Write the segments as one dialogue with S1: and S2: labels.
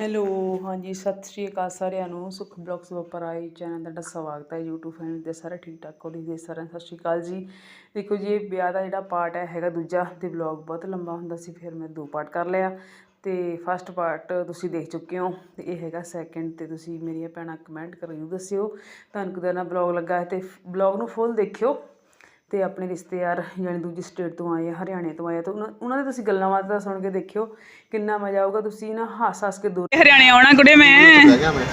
S1: Hello, ਹਾਂਜੀ, ਸਤਿ ਸ਼੍ਰੀ ਅਕਾਲ ਸਾਰਿਆਂ ਨੂੰ। ਸੁਖ ਬਲੌਗਸ ਉੱਪਰ ਆਏ ਚੈਨਲ ਤੁਹਾਡਾ ਸਵਾਗਤ ਹੈ, YouTube ਫੈਮਿਲੀ ਦੇ ਸਾਰੇ ਠੀਕ ਠਾਕ ਹੋ ਜੀ ਸਾਰਿਆਂ ਸਤਿ ਸ਼੍ਰੀ ਅਕਾਲ ਜੀ। ਦੇਖੋ ਜੀ, ਇਹ ਵਿਆਹ ਦਾ ਜਿਹੜਾ ਪਾਰਟ ਹੈ, ਹੈਗਾ ਦੂਜਾ ਤੇ ਵਲੌਗ ਬਹੁਤ ਲੰਬਾ ਹੁੰਦਾ ਸੀ, ਫਿਰ ਮੈਂ ਦੋ ਪਾਰਟ ਕਰ ਲਿਆ। ਤੇ ਫਸਟ ਪਾਰਟ ਤੁਸੀਂ ਦੇਖ ਚੁੱਕੇ ਹੋ, ਤੇ ਇਹ ਹੈਗਾ ਸੈਕਿੰਡ ਤੇ ਤੁਸੀਂ ਮੇਰੀਆਂ ਭੈਣਾਂ ਕਮੈਂਟ ਕਰ ਜ਼ਰੂਰ ਦੱਸਿਓ। ਤੁਹਾਨੂੰ ਕਿਦਾਂ ਦਾ ਵਲੌਗ ਲੱਗਾ ਹੈ ਤੇ ਵਲੌਗ ਨੂੰ ਫੁੱਲ ਦੇਖਿਓ। ਤੇ ਆਪਣੇ ਰਿਸ਼ਤੇਦਾਰ ਯਾਨੀ ਦੂਜੀ ਸਟੇਟ ਤੋਂ ਆਏ ਆ ਹਰਿਆਣੇ ਤੋਂ ਆਏ ਆ ਤਾਂ ਉਹਨਾਂ ਉਹਨਾਂ ਦੇ ਤੁਸੀਂ ਗੱਲਾਂ ਬਾਤਾਂ ਸੁਣ ਕੇ ਦੇਖਿਓ ਕਿੰਨਾ ਮਜ਼ਾ ਆਊਗਾ ਤੁਸੀਂ ਨਾ ਹੱਸ ਹੱਸ ਕੇ ਦੂਰ ਹਰਿਆਣੇ ਆਉਣਾ ਕੁੜੇ ਮੈਂ।
S2: ਬਹਿ ਗਿਆ ਮੈਂ।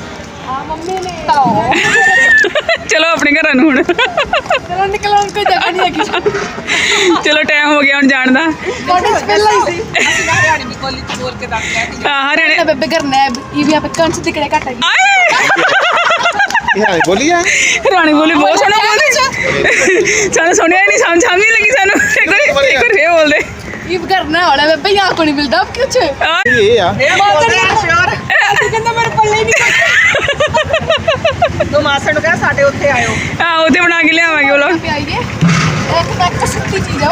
S1: ਚਲੋ ਆਪਣੇ ਘਰਾਂ ਨੂੰ ਹੁਣ।
S3: ਚਲੋ ਨਿਕਲਣ ਕੋਈ ਜਗ੍ਹਾ ਨਹੀਂ ਹੈਗੀ।
S1: ਚਲੋ ਟਾਈਮ ਹੋ ਗਿਆ ਹੁਣ ਜਾਣ ਦਾ।
S3: ਚ ਪਹਿਲਾਂ ਹੀ ਸੀ।
S1: ਹਾਂ ਹਰਿਆਣੇ
S3: ਨਾ ਬੇਬੇ ਕਰਨਾ ਹੈ ਇਹ ਵੀ ਆਪੇ ਕੰਚ ਦਿਕੜੇ ਘਟ ਹੈਗੀ।
S2: ਹਾਲੇ ਬੋਲੀ ਆ?
S1: ਹਰਿਆਣੀ ਬੋਲੀ ਬਹੁਤ ਸੋਹਣਾ ਬੋਲਦੀ ਸਾਨੂੰ ਸੁਣਿਆ ਹੀ ਨਹੀਂ ਸਮਝ ਨਹੀਂ ਲੱਗੀ ਸਾਨੂੰ। ਇੱਕ ਵਾਰੀ ਇੱਕ ਵਾਰੀ ਫੇਰ ਬੋਲਦੇ।
S3: ਇਹ ਕਰਨਾ ਵਾਲਾ ਬੇਬੇ ਯਾਰ ਕੋ ਨਹੀਂ ਮਿਲਦਾ ਅਬ ਕੁਛ
S1: ਆ,
S2: ਇਹ ਆ
S3: ਕਹਿੰਦਾ ਮੇਰੇ ਪੱਲੇ ਨਹੀਂ
S4: ਤੂੰ ਮਾਸੜ ਨੂੰ ਕਹਿ ਸਾਡੇ ਉੱਥੇ ਆਇਓ।
S1: ਆ ਉਹਦੇ ਬਣਾ ਕੇ ਲਿਆਵਾਂਗੇ ਉਹ ਲੋਕ
S3: ਪਿਆਈਏ ਇੱਕ ਤਾਂ ਸੱਤੀ ਚੀਜ਼ ਆ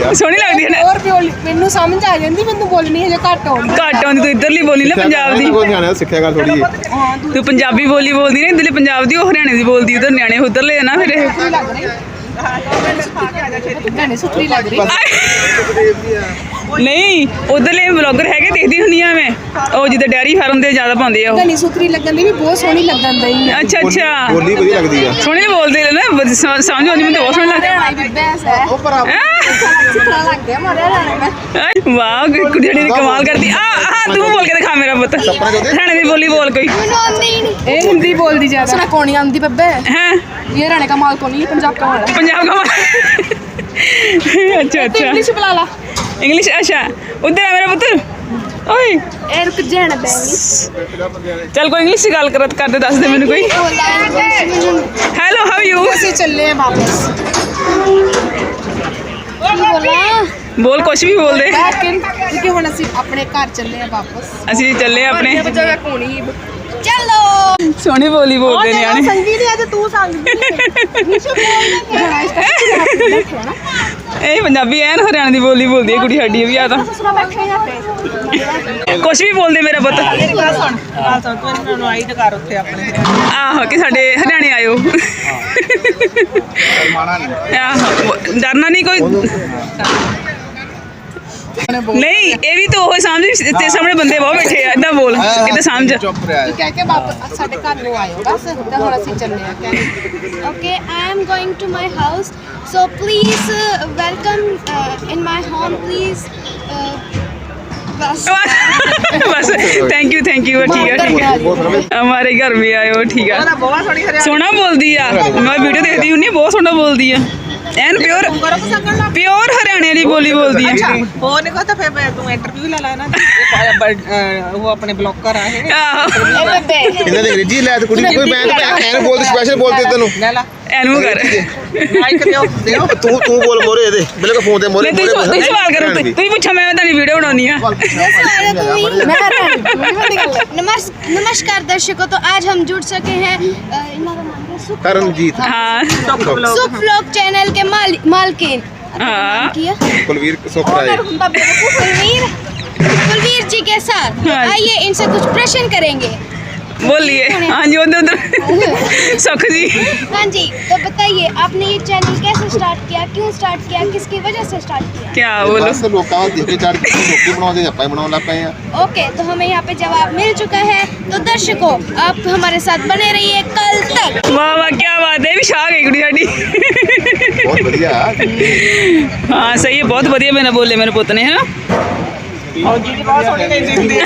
S3: ਉਹ
S1: ਸੋਹਣੀ ਲੱਗਦੀ ਹੈ ਨਾ।
S3: ਹੋਰ ਵੀ ਬੋਲੀ- ਮੈਨੂੰ ਸਮਝ ਆ ਜਾਂਦੀ ਮੈਨੂੰ ਬੋਲਣੀ ਹਜੇ ਘੱਟ ਆਉਂਦੀ।
S1: ਘੱਟ ਆਉਂਦੀ ਤੂੰ ਇੱਧਰਲੀ ਬੋਲੀ ਨਾ ਪੰਜਾਬ ਦੀ।
S2: ਕੋਈ ਨਿਆਣੇ ਸਿੱਖਿਆ ਗੱਲ ਥੋੜੀ ਜੀ
S1: ਤੂੰ ਪੰਜਾਬੀ ਬੋਲੀ ਬੋਲਦੀ ਨਾ ਇੱਧਰਲੀ ਪੰਜਾਬ ਦੀ ਉਹ ਹਰਿਆਣੇ ਦੀ ਬੋਲਦੀ ਉਧਰ ਨਿਆਣੇ ਉਧਰਲੇ ਆ ਨਾ ਫਿਰ। ਇਹ
S3: ਲੱਗ ਰਹੀ। ਗਾਣੇ ਸੁਥਰੀ ਲੱਗ ਰਹੀ।
S1: ਨਹੀਂ ਉਧਰਲੇ ਵਲੌਗਰ ਹੈਗੇ ਦੇਖਦੀ ਹੁੰਨੀ ਆ ਮੈਂ। ਉਹ ਜਿੱਦਾਂ ਡੈਰੀ ਫਾਰਮ ਦੇ ਜ਼ਿਆਦਾ ਪਾਉਂਦੇ ਆ ਉਹ।
S3: ਧਨੀ ਸੁਥਰੀ ਲੱਗਣ ਦੀ ਵੀ ਬਹੁਤ ਸੋਹਣੀ ਲੱਗਣ ਦਈ
S1: ਅੱਛਾ ਅੱਛਾ।
S2: ਬੋਲੀ ਵਧੀਆ ਲੱਗਦੀ ਆ।
S1: ਸੋਹਣੇ ਬੋਲਦੇ ਨੇ ਨਾ ਸਮਝ ਆਉਂਦੀ ਮੈਨੂੰ ਤਾਂ ਬਹੁਤ ਸੋਹਣਾ
S3: ਹਰਿਆਣਾ ਦੀ ਬੈਸ ਹੈ
S2: ਉਹ
S3: ਭਰਾ ਲੱਗ ਗਿਆ ਮਾਰੇ ਹਰਿਆਣਾ ਮੈਂ।
S1: ਵਾਹ ਕੁ- ਕੁੜੀ ਜਿਹੜੀ ਕਮਾਲ ਕਰਦੀ। ਆ ਆ ਤੂੰ ਬੋਲ ਕੇ ਦਿਖਾ ਮੇਰਾ ਪੁੱਤ। ਹਣੇ ਦੀ ਬੋਲੀ ਬੋਲ ਕੋਈ।
S3: ਇਹ ਹਿੰਦੀ ਬੋਲਦੀ ਜ਼ਿਆਦਾ। ਸੁਣਾ ਕੋਣੀ ਆਉਂਦੀ ਬੱਬੇ?
S1: ਹੈ?
S3: ਇਹ ਹਰਿਆਣੇ ਦਾ ਕੋਣੀ ਪੰਜਾਬ ਦਾ
S1: ਪੰਜਾਬ ਕਮਾਲ। ਅੱਛਾ ਅੱਛਾ।
S3: ਇੰਗਲਿਸ਼ ਬੁਲਾ ਲਾ।
S1: ਇੰਗਲਿਸ਼ ਅੱਛਾ। ਉਧਰ ਆ ਮੇਰਾ ਪੁੱਤ। ਓਏ।
S3: ਇਹ ਰੁਕ ਜਾਣਾ ਬੈਣੀ
S1: ਚੱਲ ਕੋਈ ਇੰਗਲਿਸ਼ ਗੱਲ ਕਰਤ ਕਰਦੇ ਦੱਸ ਦੇ ਮੈਨੂੰ ਕੋਈ। ਹੈਲੋ ਹਾਊ ਯੂ
S3: ਅਸੀਂ ਚੱਲੇ ਆ ਵਾਪਸ।
S1: ਬੋਲ? ਕੁਛ ਵੀ ਬੋਲ ਦੇ।
S3: ਕਿ ਹੁਣ ਅਸੀਂ ਆਪਣੇ ਘਰ ਚੱਲੇ ਆ ਵਾਪਸ।
S1: ਅਸੀਂ ਚੱਲੇ ਆਪਣੇ।
S3: ਜਗ੍ਹਾ ਕੋਣੀ ਚਲੋ।
S1: ਸੋਹਣੀ ਬੋਲੀ ਬੋਲਦੇ ਨਿਆਣੇ।
S3: ਸੰਗੀ ਨਹੀਂ ਅੱਜ ਤੂੰ ਸੰਗਦੀ ਬੋਲਦੇ
S1: ਇਹ ਪੰਜਾਬੀ ਐਨ ਹਰਿਆਣਾ ਦੀ ਬੋਲੀ ਬੋਲਦੀ ਹੈ ਕੁੜੀ ਸਾਡੀ ਵੀ ਆ। ਤਾਂ। ਕੁਛ ਵੀ ਬੋਲਦੇ ਮੇਰਾ ਪੁੱਤ।
S4: ਨੂੰ
S1: ਆਹੋ ਕਿ ਸਾਡੇ ਹਰਿਆਣੇ ਆਇਓ। ਆਹੋ ਡਰਨਾ ਨਹੀਂ ਕੋਈ। ਨਹੀਂ ਇਹ ਵੀ ਤਾਂ ਉਹ ਸਮਝ ਤੇ ਸਾਹਮਣੇ ਬੰਦੇ ਬਹੁਤ ਬੈਠੇ ਆ ਇਦਾਂ ਬੋਲ ਕਿਤੇ ਸਮਝ
S2: ਚੁੱਪ ਰਿਹਾ
S3: ਕਹਿ ਕੇ ਵਾਪਸ ਸਾਡੇ ਘਰ ਨੂੰ ਆਇਓ ਬਸ ਤੇ ਹੁਣ ਅਸੀਂ ਚੱਲੇ ਆ ਕਹਿ
S5: going to my house. So please uh, welcome uh, in my home, please. Uh, बस
S1: ਬਸ ਥੈਂਕ ਯੂ ਥੈਂਕ ਯੂ ਠੀਕ ਹੈ ਠੀਕ ਹੈ ਹਮਾਰੇ ਘਰ ਵੀ ਆਇਓ ਠੀਕ ਆ
S4: ਉਹਦਾ ਬਹੁਤ ਸੋਹਣੀ ਹਰਿਆਣਾ
S1: ਸੋਹਣਾ ਬੋਲਦੀ ਆ ਮੈਂ ਵੀਡੀਓ ਦੇਖਦੀ ਹੁੰਨੀ ਐਨ ਪਿਓਰ
S4: ਕਰੋ ਪਸੰਦ ਲੱਗ
S1: ਪਿਓਰ ਹਰਿਆਣੇ ਵਾਲੀ ਬੋਲੀ ਬੋਲਦੀ ਆ
S4: ਅੱਛਾ ਹੋਰ ਨਹੀਂ ਤਾਂ ਫਿਰ ਮੈਂ- ਤੂੰ ਇੰਟਰਵਿਊ ਲੈ ਲੈ ਨਾ ਉਹ ਆਪਣੇ ਬਲੌਕਰ ਆ ਇਹ।
S2: ਇਹਨਾਂ ਦੇ ਅੰਗਰੇਜ਼ੀ ਲੈ ਤੇ ਕੁੜੀ ਕੋਈ ਮੈਂ ਤਾਂ ਐਨ ਬੋਲਦੀ ਸਪੈਸ਼ਲ ਬੋਲਦੇ ਤੈਨੂੰ।
S4: ਲੈ ਲੈ
S1: ਐਨੂੰ ਕਰ।
S4: ਮਾਈਕ ਦਿਓ ਦਿਓ।
S2: ਤੂੰ ਤੂੰ ਬੋਲ ਮੋਰੇ ਇਹਦੇ। ਬਿਲਕੁਲ ਫੋਨ ਤੇ ਮੋਰੇ
S1: ਤੁਸੀਂ ਤੁਸੀਂ ਸਵਾਲ ਕਰੋ ਤੁਸੀਂ ਪੁੱਛੋ ਮੈਂ ਤੁਹਾਡੀ ਵੀਡੀਓ ਬਣਾਉਣੀ ਆ।
S3: ਮੈਂ
S5: नमस्कार दर्शकों तो आज हम जुड़ सके हैं तरमजीत। हाँ। हाँ। सुख चैनल के मालकिन।
S1: हाँ।
S2: कुलवीर
S5: कुलवीर। कुलवीर जी के साथ आइए इनसे कुछ प्रश्न करेंगे।
S1: बोलिए। हाँ जी उधर उधर। सुख जी।
S5: हाँ जी तो बताइए आपने ये चैनल कैसे स्टार्ट किया? क्यों स्टार्ट किया? किसकी वजह से स्टार्ट किया?
S2: क्या बोलो? से लोग का देखे चार रोटी बनाते हैं? पाई बनाने लग हैं
S5: ओके तो हमें यहाँ पे जवाब मिल चुका है। तो दर्शकों आप हमारे साथ बने रहिए कल तक।
S1: वाह वाह क्या बात है। विशाख एक साड़ी। बहुत
S2: बढ़िया। हाँ
S1: सही है बहुत बढ़िया। मैंने बोले मेरे पुत ने है ना?
S4: ਫੌਜੀ ਦੀ ਬਹੁਤ ਸੋਹਣੀ ਲੈਂਦੀ ਹੁੰਦੀ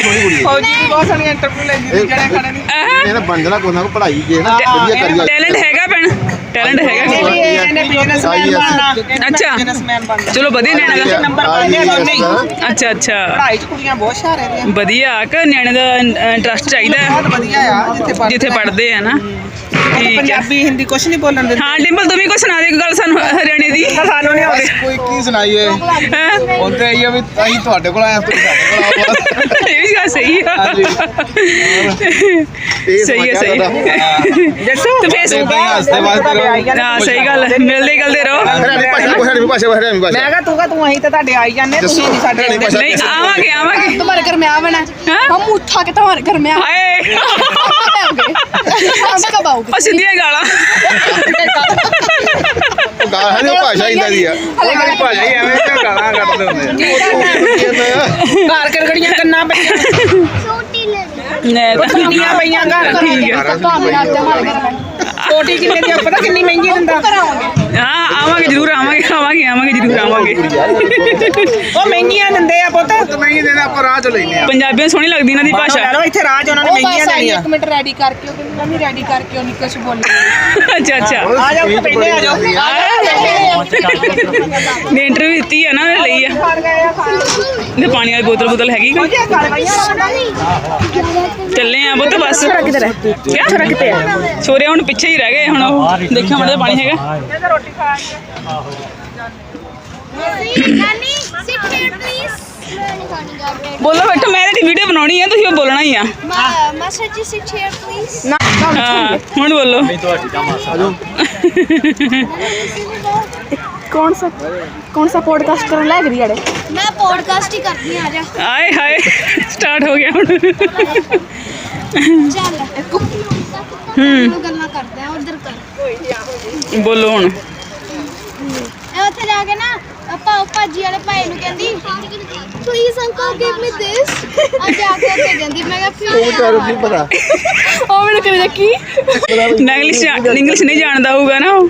S4: ਫੌਜੀ ਦੀ ਬਹੁਤ ਸੋਹਣੀ ਇੰਟਰਵਿਊ ਲੈਂਦੀ ਹੁੰਦੀ ਜਿਹੜੇ ਖਾਣੇ ਦੀ
S2: ਇਹ ਨਾ ਬਣ ਜਾਣਾ ਕੋਈ ਨਾ ਕੋਈ ਪੜ੍ਹਾਈ ਜੇ ਨਾ ਵਧੀਆ ਕਰੀ
S1: ਟੈਲੈਂਟ ਹੈਗਾ ਭੈਣ ਟੈਲੈਂਟ ਹੈਗਾ। ਕਿ
S4: ਇਹਨੇ ਬਿਜ਼ਨਸਮੈਨ ਬਣਨਾ
S1: ਅੱਛਾ।
S4: ਬਿਜ਼ਨਸਮੈਨ ਬਣਨਾ।
S1: ਚਲੋ ਵਧੀਆ ਨਿਆਣੇ ਦਾ।
S4: ਨੰਬਰ ਪਾਉਂਦੇ ਆ ਦੋਨੇ ਹੀ।
S1: ਅੱਛਾ ਅੱਛਾ।
S4: ਪੜ੍ਹਾਈ 'ਚ ਕੁੜੀਆਂ ਬਹੁਤ ਹੁਸ਼ਿਆਰ ਰਹਿੰਦੀਆਂ
S1: ਵਧੀਆ ਕਿ ਨਿਆਣੇ ਦਾ ਇੰਟਰਸਟ ਚਾਹੀਦਾ ਹੈ,
S4: ਬਹੁਤ ਵਧੀਆ ਆ ਜਿੱਥੇ ਪੜ੍ਹਦੇ
S1: ਆ। ਨਾ। ਠੀਕ ਹੈ।
S4: ਪੰਜਾਬੀ ਹਿੰਦੀ ਕੁਛ ਨਹੀਂ ਬੋਲਣ ਦਿੰਦੇ।
S1: ਹਾਂ ਡਿੰਪਲ ਤੂੰ ਵੀ ਕੋਈ ਸੁਣਾ ਦੇ ਇੱਕ ਗੱਲ ਸਾਨੂੰ ਹਰਿਆਣੇ ਦੀ।
S4: ਸਾਨੂੰ ਨਹੀਂ ਆਉਂਦੀ।
S6: ਕੋਈ ਕੀ ਸੁਣਾਈਏ?
S1: ਹੈਂ?
S6: ਹੁਣ ਤੇ ਇਹ ਆ ਵੀ ਅਸੀਂ ਤੁਹਾਡੇ ਕੋਲ ਆਏ ਹਾਂ, ਤੁਸੀਂ ਸਾਡੇ ਕੋਲ ਆਓ।
S1: ਇਹ ਵੀ ਗੱਲ ਸਹੀ ਆ।
S2: ਇਹ
S1: ਸਹੀ ਹੈ ਸਹੀ ਹੈ।
S4: ਜੱਸੂ
S1: ਤੇ ਫੇਸਬੁੱਕ
S6: ਏਦਾਂ ਹੀ ਹੱਸਦੇ ਵਾਸਤੇ ਰਹੋ।
S1: ਹਾਂ ਸਹੀ ਗੱਲ ਹੈ ਮਿਲਦੇ ਨਿਕਲਦੇ ਰਹੋ।
S4: ਮੈਂ ਕਹਾ ਤੂੰ ਕਹਾ ਤੂੰ ਅਸੀਂ ਤਾਂ ਤੁਹਾਡੇ ਆਈ ਜਾਂਦੇ ਤੁਸੀਂ ਨਹੀਂ ਸਾਡੇ
S1: ਨਹੀਂ ਆਵਾਂਗੇ ਆਵਾਂਗੇ।
S3: ਤੁਹਾਡੇ ਘਰ ਮੈਂ
S1: ਆਵਣਾ
S3: ਹਮ ਉੱਠਾ ਕੇ ਤੁਹਾਡੇ ਘਰ ਮੈਂ
S1: ਹਾਏ। ਆਪ ਕਬ ਗਾਲਾਂ।
S2: ਗਾਲਾਂ ਹੈ ਭਾਸ਼ਾ ਇੰਦਾ ਦੀ ਆ।
S6: ਉਹਨਾਂ ਭਾਸ਼ਾ ਹੀ ਐਵੇਂ ਗਾਲਾਂ ਕੱਢਦੇ ਹੁੰਦੇ ਆ?
S4: ਘਰ ਕਰਕੜੀਆਂ ਕੰਨਾਂ ਪਈਆਂ।
S1: ਨੇ
S4: ਛੁੱਟੀਆਂ ਪਈਆਂ ਘਰ
S1: ਠੀਕ ਹੈ
S4: ਕਿੰਨੇ ਦੀ ਪਤਾ ਕਿੰਨੀ ਮਹਿੰਗੀ ਦਿੰਦਾ।
S1: ਹਾਂ ਆਵਾਂਗੇ ਜ਼ਰੂਰ ਆਵਾਂਗੇ ਆਵਾਂਗੇ ਆਵਾਂਗੇ ਜ਼ਰੂਰ ਆਵਾਂਗੇ।
S4: ਉਹ ਮਹਿੰਗੀਆਂ ਦਿੰਦੇ ਆ ਪੁੱਤ।
S6: ਨਹੀਂ ਦੇਣਾ ਆਪਾਂ ਰਾਹ ਚ ਲੈਨੇ ਆ।
S1: ਪੰਜਾਬੀਆਂ ਸੋਹਣੀ ਲੱਗਦੀ ਇਹਨਾਂ ਦੀ ਭਾਸ਼ਾ।
S4: ਲੈ ਲਓ ਇੱਥੇ ਰਾਜ ਉਹਨਾਂ ਨੇ
S3: ਉਹ
S4: ਮਹਿੰਗੀਆਂ
S3: ਬਸ ਆਈ
S4: ਦੇਣੀਆਂ।
S3: ਇੱਕ ਮਿੰਟ ਰੈਡੀ ਕਰਕੇ ਉਹ ਕਹਿੰਦੀ ਮੰਮੀ ਰੈਡੀ ਕਰਕੇ ਉਹ ਨਿਕਸ਼ ਬੋਲੀ।
S1: ਅੱਛਾ ਅੱਛਾ।
S4: ਆ ਜਾਓ ਪਹਿਲੇ ਆ ਜਾਓ। ਆ ਜਾਓ।
S1: ਨੇ ਇੰਟਰਵਿਊ ਦਿੱਤੀ ਹੈ ਨਾ ਉਹਨੇ ਲਈ ਆ।
S4: ਆ
S1: ਤੇ ਪਾਣੀ ਵਾਲੀ ਬੋਤਲ ਬੋਤਲ ਹੈਗੀ ਕੋਈ? ਚੱਲੇ ਆ ਬੁੱਤ ਬਸ। ਕਿਆ? ਛੋਰੇ ਹੁਣ ਪਿੱਛੇ ਹੀ ਰਹਿ ਗਏ ਹੁਣ ਉਹ ਦੇਖਿਓ ਮੜੇ ਪਾਣੀ ਹੈਗਾ।
S4: ਰੋਟੀ ਖਾ.
S1: ਬੋਲੋ ਬੈਠੋ ਮੈਂ ਇਹਦੀ ਵੀਡੀਓ ਬਣਾਉਣੀ ਹੈ ਤੁਸੀਂ ਉਹ ਬੋਲਣਾ ਹੀ ਆ।
S5: Ma- Master ji, sit here, please.
S1: ਹਾਂ ਹੁਣ ਬੋਲੋ
S3: कौन सा कौन सा पॉडकास्ट करने लग रही है
S5: मैं पॉडकास्ट ही करती हूँ आजा
S1: ਆਏ ਹਾਏ ਸਟਾਰਟ ਹੋ ਗਿਆ ਹੁਣ
S5: ਚੱਲ ਹੂੰ ਗੱਲਾਂ ਕਰਦੇ ਆ ਉਧਰ ਕਰ
S1: ਬੋਲੋ ਹੁਣ
S5: ਇਹ ਉੱਥੇ ਜਾ ਕੇ ਨਾ ਆਪਾਂ ਭਾਜੀ ਵਾਲੇ ਭਾਈ ਨੂੰ ਕਹਿੰਦੀ please uncle give me this ਆ ਜਾ ਕੇ ਉੱਥੇ ਕਹਿੰਦੀ ਮੈਂ ਕਿਹਾ
S2: ਉਹ ਵਿਚਾਰੇ ਨੂੰ ਨਹੀਂ ਪਤਾ
S3: ओ मैंने करे की
S1: ਇੰਗਲਿਸ਼ ਇੰਗਲਿਸ਼ ਨਹੀਂ ਜਾਣਦਾ ਹੋਊਗਾ ਨਾ ਉਹ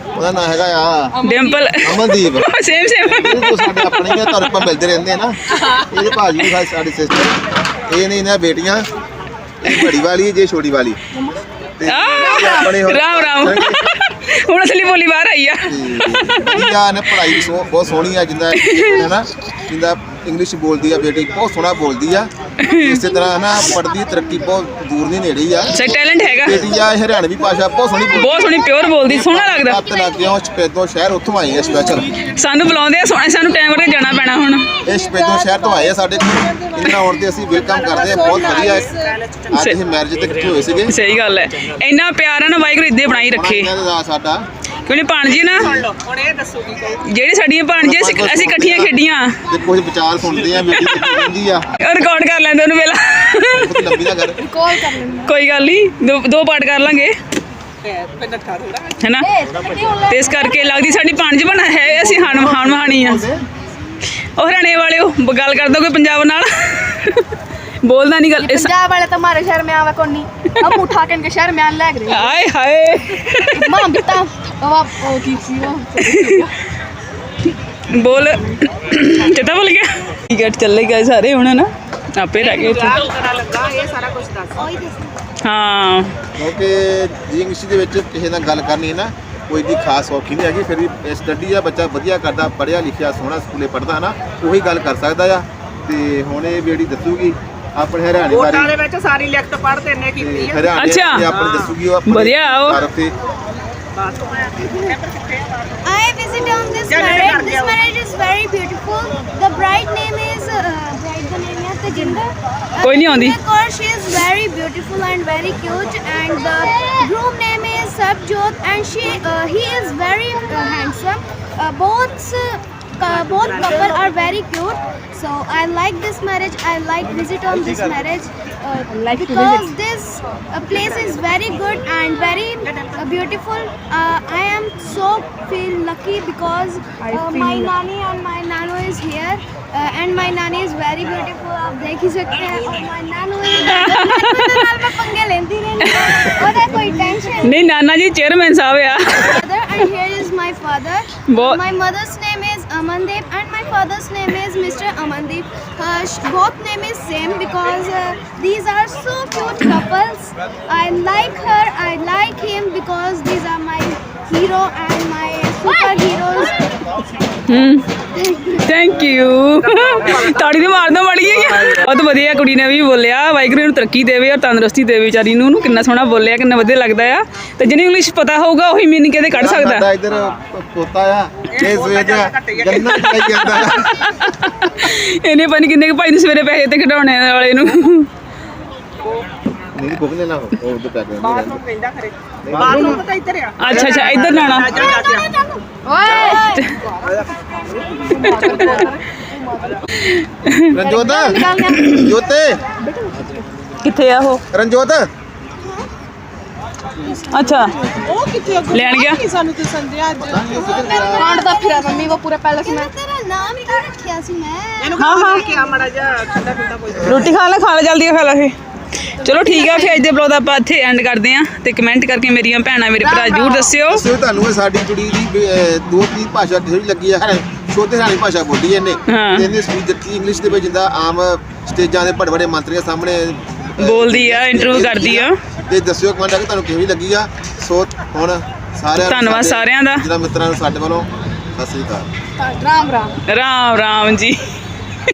S2: ਉਹਦਾ ਨਾਂ ਹੈਗਾ ਆ
S1: ਡਿੰਪਲ।
S2: ਅਮਨਦੀਪ।
S1: ਸੇਮ ਸੇਮ
S2: ਤੋਂ ਸਾਡੇ ਆਪਣੇ ਹੀ ਆ ਤੁਹਾਨੂੰ ਆਪਾਂ ਮਿਲਦੇ ਰਹਿੰਦੇ ਆ ਨਾ। ਇਹਦੇ ਭਾਜੀ ਨੇ ਸਾਡੇ ਸਿਸਟਰ ਇਹ ਨੇ ਇਹਨਾਂ ਬੇਟੀਆਂ ਇਹ ਬੜੀ ਵਾਲੀ ਜੇ ਛੋਟੀ ਵਾਲੀ। ਤੇ ਆਪਣੇ
S1: ਰਾਮ ਰਾਮ। ਹੁਣ ਅਸਲੀ ਬੋਲੀ ਬਾਹਰ ਆਈ ਆ।
S2: ਤੇ ਵਧੀਆ ਨੇ ਪੜ੍ਹਾਈ ਵੀ ਸੋ- ਬਹੁਤ ਸੋਹਣੀ ਆ ਜਿੰਦਾ ਹੈ ਨਾ ਜਿੰਦਾ ਇੰਗਲਿਸ਼ ਬੋਲਦੀ ਆ ਬੇਟੀ ਬਹੁਤ ਸੋਹਣਾ ਬੋਲਦੀ ਆ। ਇਸੇ ਤਰ੍ਹਾਂ ਨਾ ਪੜ੍ਹਦੀ ਤਰੱਕੀ ਬਹੁਤ ਦੂਰ ਨਹੀਂ ਨੇੜੇ ਆ।
S1: ਸੇ ਟੈਲੈਂਟ ਹੈਗਾ।
S2: ਬੇਟੀ ਆ ਹਰਿਆਣਵੀ ਭਾਸ਼ਾ ਬਹੁਤ ਸੋਹਣੀ ਬੋਲਦੀ
S1: ਬਹੁਤ ਸੋਹਣੀ ਪਿਓਰ ਬੋਲਦੀ ਸੋਹਣਾ ਲੱਗਦਾ।
S2: ਹੱਥ ਲੱਗ ਗਿਆ ਸਪੇਦੋ ਸ਼ਹਿਰ ਉੱਥੋਂ ਆਈ ਆ ਸਪੈਸ਼ਲ
S1: ਸਾਨੂੰ ਬੁਲਾਉਂਦੇ ਆ ਸੋਹਣੇ ਸਾਨੂੰ ਟਾਈਮ ਕਰਕੇ ਜਾਣਾ ਪੈਣਾ ਹੁਣ।
S2: ਇਹ ਸਪੇਦੋ ਸ਼ਹਿਰ ਤੋਂ ਆਏ ਆ ਸਾਡੇ ਕੋਲ। ਇਹਨਾਂ ਆਉਣ ਤੇ ਅਸੀਂ ਵੈਲਕਮ ਕਰਦੇ ਆ ਬਹੁਤ ਵਧੀਆ ਅੱਜ ਇਹ ਮੈਰਿਜ ਤੇ ਇਕੱਠੇ ਹੋਏ ਸੀਗੇ।
S1: ਸਹੀ ਗੱਲ ਹੈ। ਇੰਨਾ ਪਿਆਰ ਹੈ ਨਾ ਵਾਹਿਗੁਰੂ ਇੱਦੇ ਬਣਾਈ ਰੱਖੇ।
S2: ਇਹਨਾਂ ਕਿਉਂ
S1: ਨਹੀਂ ਭਾਣਜੀ ਨਾ? ਜਿਹੜੀ ਸਾਡੀਆਂ ਭਾਣਜੀਆਂ ਅਸੀਂ ਅਸੀਂ ਇਕੱਠੀਆਂ ਖੇਡੀਆਂ।
S2: ਕੁਝ ਵਿਚਾਰ ਸੁਣਦੇ ਆ ਮੇਰੀ ਕਹਿੰਦੀ ਆ।
S1: ਰਿਕਾਰਡ ਕਰ ਲੈਂਦੇ ਉਹਨੂੰ ਪਹਿਲਾਂ। ਕੋਈ ਗੱਲ ਨਹੀਂ ਦੋ ਦੋ ਪਾਰਟ ਕਰ ਲਾਂਗੇ। ਹੈਨਾ? ਤੇ ਇਸ ਕਰਕੇ ਲੱਗਦੀ ਸਾਡੀ ਭਾਣਜ ਬਣਾ ਹੈ ਅਸੀਂ ਹਣ ਹਾਣ ਮਹਾਣੀ ਆ। ਉਹ ਹਰਿਆਣੇ ਵਾਲਿਓ ਗੱਲ ਕਰ ਕੋਈ ਪੰਜਾਬ ਨਾਲ। ਬੋਲਦਾ ਨਹੀਂ ਗੱਲ ਇਸ-
S3: पंजाब वाले तो हमारे शहर में आवे कौन नहीं हम उठा के इनके शहर में आने लग रहे
S1: ਆਏ ਹਾਏ
S3: हैं मां बेटा अब आप ओ की सी वो
S1: ਬੋਲ ਚੇਤਾ ਭੁੱਲ ਗਿਆ ਠੀਕ ਹੈ ਚੱਲੇ ਗਏ ਸਾਰੇ ਹੁਣ ਨਾ ਆਪੇ ਰਹਿ ਗਏ ਇੱਥੇ
S4: ਕਰਾ ਲੱਗਾ ਇਹ ਸਾਰਾ ਕੁਝ ਦੱਸ
S1: ਹਾਂ
S2: ਕਿਉਂਕਿ ਜੀ ਇੰਗਲਿਸ਼ ਦੇ ਵਿੱਚ ਕਿਸੇ ਨਾਲ ਗੱਲ ਕਰਨੀ ਹੈ ਨਾ ਕੋਈ ਦੀ ਖਾਸ ਔਖੀ ਨਹੀਂ ਹੈਗੀ ਫਿਰ ਵੀ ਸਟੱਡੀ ਆ ਬੱਚਾ ਵਧੀਆ ਕਰਦਾ ਪੜ੍ਹਿਆ ਲਿਖਿਆ ਸੋਹਣਾ ਸਕੂਲੇ ਪੜ੍ਹਦਾ ਨਾ ਉਹੀ ਗੱਲ ਕਰ ਸਕਦਾ ਆ ਤੇ ਹੁਣ ਇਹ ਬੇੜੀ ਦੱਸੂਗੀ ਆਪਣੇ ਹਰਿਆਣੇ
S4: ਕੋਟਾ ਦੇ
S2: ਬਾਰੇ
S4: ਵਿੱਚ ਸਾਰੀ ਲਿਖਤ ਪੜ੍ਹਦੇ ਨੇ
S2: ਤੇ
S4: ਕੀਤੀ ਆ
S2: ਹਰਿਆਣੇ
S1: ਅੱਛਾ।
S2: ਤੇ ਆਪਣੇ ਦੱਸੂਗੀ ਉਹ ਆਪਣੇ
S1: ਵਧੀਆ ਉਹ।
S2: ਤਰਫ ਤੇ
S5: I visit on this marriage. This marriage is very beautiful. The bride name is uh, bride का name है Tejinder. Uh,
S1: कोई नहीं आंदी।
S5: Tejinder Kaur, she is very beautiful and very cute. And the groom name is Sabjot, and she uh, he is very uh, handsome. Uh, both uh, cou- Uh, both couple are very cute. So I like this marriage. I like visit on this marriage uh, because this uh, place is very good and very uh, beautiful. Uh, I am so feel lucky because uh, my nanny and my nano is here. Uh, and my nanny is very beautiful. आप देख ही सकते हैं my nano is पंगे लेती रहती है और कोई
S1: टेंशन नहीं नाना जी चेयरमैन साहब
S5: यार and here is my father.
S1: Bo
S5: my mother's Amandeep and my father's name is Mr. Amandeep. Uh, both name is same because uh, these are so cute couples. I like her, I like him because these are my hero and my superheroes.
S1: ਹੂੰ thank you ਤਾੜੀ ਦੇ ਮਾਰਦਾ ਮੜੀ ਹੈ ਬਹੁਤ ਵਧੀਆ ਕੁੜੀ ਨੇ ਵੀ ਬੋਲਿਆ। ਵਾਹਿਗੁਰੂ ਨੂੰ ਤਰੱਕੀ ਦੇਵੇ ਔਰ ਤੰਦਰੁਸਤੀ ਦੇਵੇ ਵਿਚਾਰੀ ਨੂੰ। ਉਹਨੂੰ ਕਿੰਨਾ ਸੋਹਣਾ ਬੋਲਿਆ ਕਿੰਨਾ ਵਧੀਆ ਲੱਗਦਾ ਆ। ਤੇ ਜਿਹਨੂੰ ਇੰਗਲਿਸ਼ ਪਤਾ ਹੋਊਗਾ ਉਹੀ ਮੀਨਿੰਗ ਇਹਦੇ ਕੱਢ ਸਕਦਾ।
S2: ਇੱਧਰ ਪੋਤਾ ਆ ਇਹ ਸਵੇਰ ਦਾ ਗੰਨਾ ਚਾਈ ਜਾਂਦਾ।
S1: ਇਹਨੇ ਪਤਾ ਨੀ ਕਿੰਨੇ ਕੁ ਭਾਈ ਨੂੰ ਸਵੇਰੇ ਪੈਸੇ ਤੇ ਖਿਡਾਉਣੇ ਵਾਲੇ ਨੂੰ। ਅੱਛਾ ਅੱਛਾ ਇੱਧਰ
S4: ਲਾਣਾ।
S2: ਰਣਜੋਤ ਜੋਤੇ।
S1: ਕਿੱਥੇ ਆ ਉਹ?
S2: ਰਣਜੋਤ।
S1: ਅੱਛਾ।
S4: ਉਹ ਕਿੱਥੇ ਆ?
S1: ਲੈਣ ਗਿਆ?
S4: ਸਾਨੂੰ ਤੇ ਸੰਦੇ ਅੱਜ।
S3: ਕਾਂਡ ਦਾ ਫਿਰਾ ਮੰਮੀ ਉਹ ਪੂਰਾ ਪੈਲਸ
S5: ਮੈਂ। ਤੇਰਾ ਨਾਮ ਹੀ ਰੱਖਿਆ ਸੀ
S4: ਮੈਂ। ਹਾਂ ਹਾਂ। ਕਿਹਾ ਮੜਾ ਜਾ ਠੰਡਾ ਪੀਂਦਾ ਕੋਈ।
S1: ਰੋਟੀ ਖਾ ਲੈ ਖਾ ਲੈ ਜਲਦੀ ਖਾ ਲੈ ਚਲੋ ਠੀਕ ਆ ਫਿਰ ਅੱਜ ਦੇ ਬਲੌਗ ਦਾ ਆਪਾਂ ਇੱਥੇ ਐਂਡ ਕਰਦੇ ਆ ਤੇ ਕਮੈਂਟ ਕਰਕੇ ਮੇਰੀਆਂ ਭੈਣਾਂ ਮੇਰੇ ਭਰਾ ਜਰੂਰ ਦੱਸਿਓ।
S2: ਦੱਸਿਓ ਤੁਹਾਨੂੰ ਇਹ ਸਾਡੀ ਕੁੜੀ ਦੀ ਅਹ, ਦੋ ਤਿੰਨ ਭਾਸ਼ਾ ਵੀ ਲੱਗੀ ਹੈ ਛੋਟੇ ਹਰਿਆਣੀ ਭਾਸ਼ਾ ਬੋਲੀ ਇਹਨੇ।
S1: ਹਾਂ।
S2: ਤੇ ਇਹਨੇ ਸਪੀਚ ਦਿੱਤੀ ਇੰਗਲਿਸ਼ ਦੇ ਵਿੱਚ ਜਿੱਦਾਂ ਆਮ ਸਟੇਜਾਂ ਦੇ ਵੱਡੇ ਵੱਡੇ ਮੰਤਰੀਆਂ ਸਾਹਮਣੇ ਅਹ,
S1: ਬੋਲਦੀ ਆ ਇੰਟਰਵਿਊ ਕਰਦੀ ਆ।
S2: ਤੇ ਦੱਸਿਓ ਕਮੈਂਟ ਕਰਕੇ ਤੁਹਾਨੂੰ ਕਿਵੇਂ ਲੱਗੀ ਆ। ਸੋ ਹੁਣ ਸਾਰਿਆਂ ਨੂੰ
S1: ਧੰਨਵਾਦ
S2: ਸਾਡੇ
S1: ਸਾਰਿਆਂ ਦਾ।
S2: ਜਿਹੜਾ ਮਿੱਤਰਾਂ ਨੂੰ ਸਾਡੇ ਵੱਲੋਂ ਸਤਿ ਸ੍ਰੀ ਅਕਾਲ।
S3: ਰਾਮ ਰਾਮ
S1: ਰਾਮ ਰਾਮ ਜੀ।